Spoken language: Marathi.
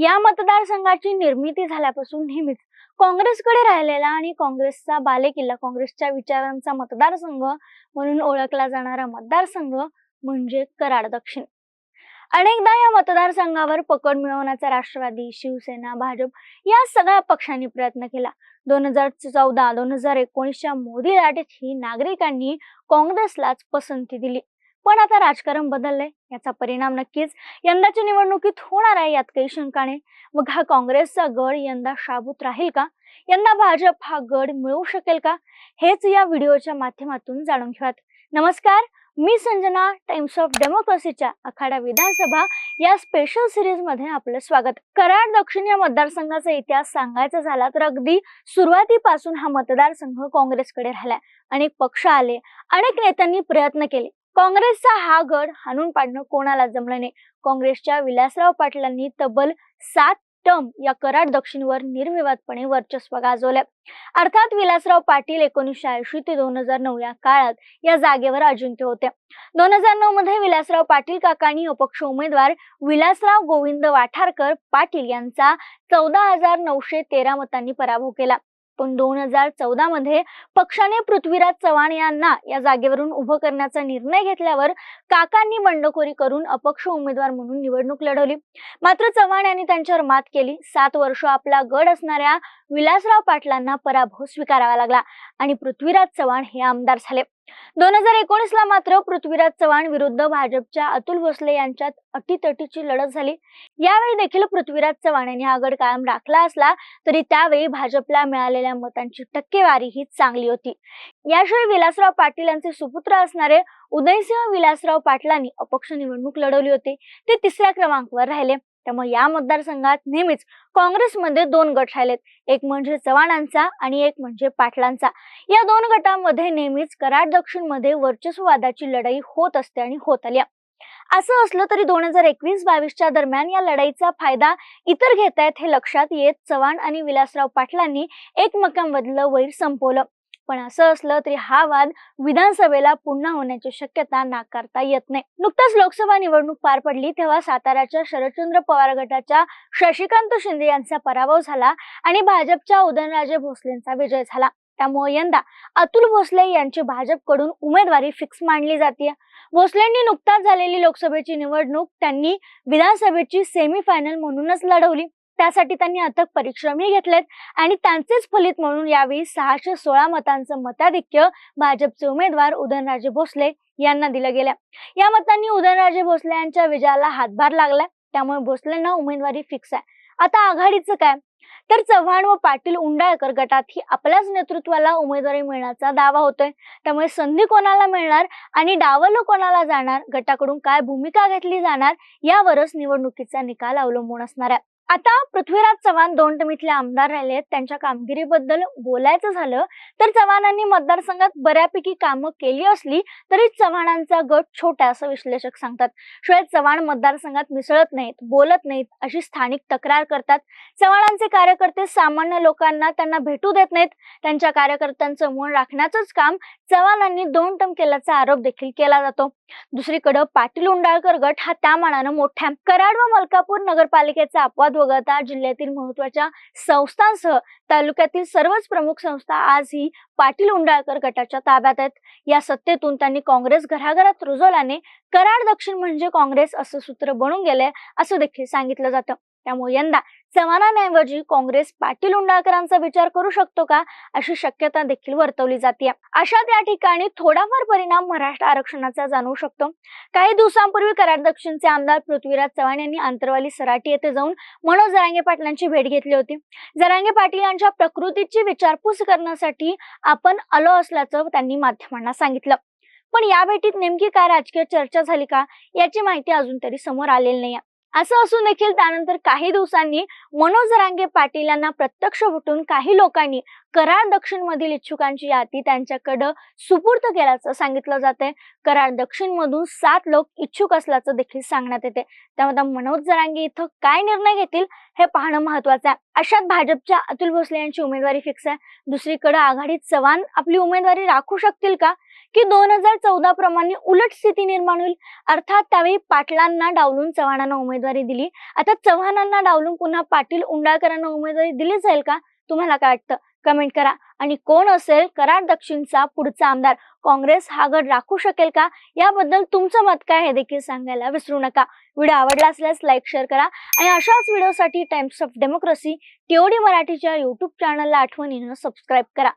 या मतदारसंघाची निर्मिती झाल्यापासून नेहमीच काँग्रेसकडे राहिलेला आणि काँग्रेसचा बालेकिल्ला काँग्रेसच्या विचारांचा मतदारसंघ म्हणून ओळखला जाणारा मतदारसंघ म्हणजे कराड दक्षिण. अनेकदा या मतदारसंघावर पकड मिळवण्याचा राष्ट्रवादी शिवसेना भाजप या सगळ्या पक्षांनी प्रयत्न केला. दोन हजार चौदा दोन हजार एकोणीसच्या मोदी लाटेतही नागरिकांनी काँग्रेसलाच पसंती दिली. पण आता राजकारण बदललंय याचा परिणाम नक्कीच यंदाच्या निवडणुकीत होणार आहे यात काही शंका नाही. मग हा काँग्रेसचा गड यंदा शाबूत राहील का? यंदा भाजप हा गड मिळवू शकेल का? हेच या व्हिडिओच्या माध्यमातून जाणून घेऊयात. नमस्कार मी संजना टाइम्स ऑफ डेमोक्रेसीच्या आखाडा विधानसभा या स्पेशल सिरीजमध्ये आपलं स्वागत. कराड दक्षिण या मतदारसंघाचा इतिहास सांगायचा झाला तर अगदी सुरुवातीपासून हा मतदारसंघ काँग्रेसकडे राहिला अनेक पक्ष आले अनेक नेत्यांनी प्रयत्न केले. काँग्रेसचा हा गड हाणून पाडणं कोणाला जमलं नाही? काँग्रेसच्या विलासराव पाटलांनी तब्बल सात टर्म या कराड दक्षिणवर निर्विवादपणे वर्चस्व गाजवलं. अर्थात विलासराव पाटील एकोणीसशे ऐंशी ते दोन हजार नऊ या काळात या जागेवर अजिंक्य होते. दोन हजार नऊ मध्ये विलासराव पाटील काकांनी अपक्ष उमेदवार विलासराव गोविंद वाठारकर पाटील यांचा चौदा हजार नऊशे तेरा मतांनी पराभव केला. पण दोन हजार चौदा मध्ये पक्षाने पृथ्वीराज चव्हाण यांना या जागेवरून उभं करण्याचा निर्णय घेतल्यावर काकांनी बंडखोरी करून अपक्ष उमेदवार म्हणून निवडणूक लढवली. मात्र चव्हाण यांनी त्यांच्यावर मात केली. सात वर्ष आपला गड असणाऱ्या विलासराव पाटलांना पराभव स्वीकारावा लागला आणि पृथ्वीराज चव्हाण हे आमदार झाले. दोन हजार एकोणीस ला मात्र पृथ्वीराज चव्हाण विरुद्ध भाजपच्या अतुल भोसले यांच्यात अटीतटीची लढत झाली. यावेळी देखील पृथ्वीराज चव्हाण यांनी हा गड कायम राखला असला तरी त्यावेळी भाजपला मिळालेल्या मतांची टक्केवारी ही चांगली होती. याशिवाय विलासराव पाटील यांचे सुपुत्र असणारे उदयसिंह विलासराव पाटलांनी अपक्ष निवडणूक लढवली होती. ते तिसऱ्या क्रमांकावर राहिले. त्यामुळे या मतदारसंघात नेहमीच काँग्रेसमध्ये दोन गट राहिलेत. एक म्हणजे चव्हाणांचा आणि एक म्हणजे पाटलांचा. या दोन गटांमध्ये नेहमीच कराड दक्षिणमध्ये वर्चस्ववादाची लढाई होत असते आणि होत आली. असं असलं तरी दोन हजार एकवीस बावीसच्या दरम्यान या लढाईचा फायदा इतर घेत आहेत हे लक्षात येत चव्हाण आणि विलासराव पाटलांनी एकमेकांमधलं वैर संपवलं. पण असं असलं तरी हा वाद विधानसभेला पुन्हा होण्याची शक्यता नाकारता येत नाही. नुकताच लोकसभा निवडणूक पार पडली तेव्हा साताऱ्याच्या शरदचंद्र पवार गटाच्या शशिकांत शिंदे यांचा पराभव झाला आणि भाजपच्या उदयनराजे भोसलेंचा विजय झाला. त्यामुळे यंदा अतुल भोसले यांची भाजपकडून उमेदवारी फिक्स मांडली जाते. भोसलेंनी नुकताच झालेली लोकसभेची निवडणूक त्यांनी विधानसभेची सेमीफायनल म्हणूनच लढवली. त्यासाठी त्यांनी अथक परिश्रमही घेतलेत आणि त्यांचेच फलित म्हणून यावेळी सहाशे सोळा मतांचं मताधिक्य भाजपचे उमेदवार उदयनराजे भोसले यांना दिलं गेलं या मतांनी उदयनराजे भोसले यांच्या विजयाला हातभार लागलाय. त्यामुळे भोसलेंना उमेदवारी फिक्स आहे. आता आघाडीचं काय? तर चव्हाण व पाटील उंडाळकर गटातही आपल्याच नेतृत्वाला उमेदवारी मिळण्याचा दावा होतोय. त्यामुळे संधी कोणाला मिळणार आणि डावलं कोणाला जाणार? गटाकडून काय भूमिका घेतली जाणार? यावरच निवडणुकीचा निकाल अवलंबून असणार आहे. आता पृथ्वीराज चव्हाण दोन टमीतले आमदार राहिले आहेत. त्यांच्या कामगिरीबद्दल बोलायचं झालं तर चव्हाणांनी मतदारसंघात बऱ्यापैकी कामं केली असली तरी चव्हाणांचा गट छोटा असं विश्लेषक सांगतात. शिवाय चव्हाण मतदारसंघात मिसळत नाहीत बोलत नाहीत अशी स्थानिक तक्रार करतात. चव्हाणांचे कार्यकर्ते सामान्य लोकांना त्यांना भेटू देत नाहीत. त्यांच्या कार्यकर्त्यांचं मन राखण्याचंच काम चव्हाणांनी दोन टम केल्याचा आरोप देखील केला जातो. दुसरीकडे पाटील उंडाळकर गट हा त्या मानानं मोठ्या. कराड व मलकापूर नगरपालिकेचा अपवाद वगळता जिल्ह्यातील महत्त्वाच्या संस्थांसह तालुक्यातील सर्वच प्रमुख संस्था आज ही पाटील उंडाळकर गटाच्या ताब्यात आहेत. या सत्तेतून त्यांनी काँग्रेस घराघरात रुजवल्याने कराड दक्षिण म्हणजे काँग्रेस असं सूत्र बनून गेलंय असं देखील सांगितलं जातं. त्यामुळे यंदा चव्हाणांऐवजी काँग्रेस पाटील उंडाळकरांचा विचार करू शकतो का अशी शक्यता देखील वर्तवली जाते. अशात या ठिकाणी थोडाफार परिणाम महाराष्ट्र आरक्षणाचा जाणवू शकतो. काही दिवसांपूर्वी कराड दक्षिणचे आमदार पृथ्वीराज चव्हाण यांनी आंतरवाली सराटी येथे जाऊन मनोज जरांगे पाटलांची भेट घेतली होती. जरांगे पाटील यांच्या प्रकृतीची विचारपूस करण्यासाठी आपण आलो असल्याचं त्यांनी माध्यमांना सांगितलं. पण या भेटीत नेमकी काय राजकीय चर्चा झाली का याची माहिती अजून तरी समोर आलेली नाही असं असून देखील त्यानंतर काही दिवसांनी मनोज जरांगे पाटील यांना प्रत्यक्ष भेटून काही लोकांनी कराड दक्षिण मधील इच्छुकांची यादी त्यांच्याकडं सुपूर्द केल्याचं सांगितलं जाते कराड दक्षिण मधून सात लोक इच्छुक असल्याचं देखील सांगण्यात येते त्यामध्ये मनोज जरांगे इथं काय निर्णय घेतील हे पाहणं महत्वाचं आहे. अशात भाजपच्या अतुल भोसले यांची उमेदवारी फिक्स आहे. दुसरीकडे आघाडीत चव्हाण आपली उमेदवारी राखू शकतील का? की दोन हजार चौदा प्रमाणे उलट स्थिती निर्माण होईल. अर्थात त्यावेळी पाटलांना डावलून चव्हाणांना उमेदवारी दिली. आता चव्हाणांना डावलून पुन्हा पाटील उंडाळकरांना उमेदवारी दिली जाईल का? तुम्हाला काय वाटतं? कमेंट करा. आणि कोण असेल कराड दक्षिणचा पुढचा आमदार? काँग्रेस हा गड राखू शकेल का? याबद्दल तुमचं मत काय हे देखील सांगायला विसरू नका. व्हिडिओ आवडला असल्यास लाईक शेअर करा. आणि अशाच व्हिडिओसाठी टाइम्स ऑफ डेमोक्रेसी टीओडी मराठीच्या युट्यूब चॅनलला आठवणीनं सबस्क्राईब करा.